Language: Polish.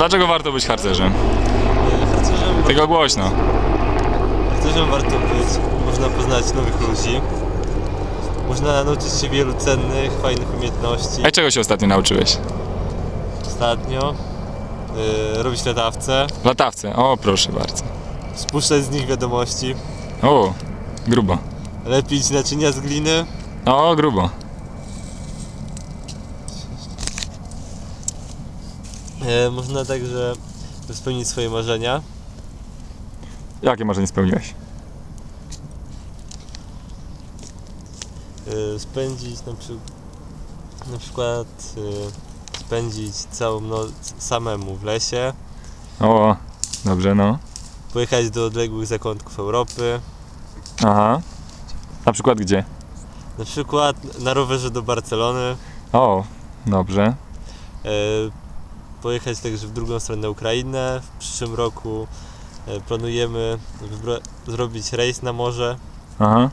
Dlaczego warto być harcerzem? Harcerzem, Tylko głośno. harcerzem warto być, można poznać nowych ludzi. Można nauczyć się wielu cennych, fajnych umiejętności. A czego się ostatnio nauczyłeś? Ostatnio y, robić latawce, W latawce. O, proszę bardzo. spuszczać z nich wiadomości, O, grubo. lepić naczynia z gliny, O, grubo. Można także spełnić swoje marzenia. Jakie marzenie spełniłeś? y, spędzić na, przy, na przykład y, spędzić całą noc samemu w lesie, O, dobrze, no. pojechać do odległych zakątków Europy, Aha. Na przykład gdzie? na przykład na rowerze do Barcelony, O, dobrze. Pojechać także w drugą stronę Ukrainę. W przyszłym roku y, planujemy zrobić rejs na morze. Aha.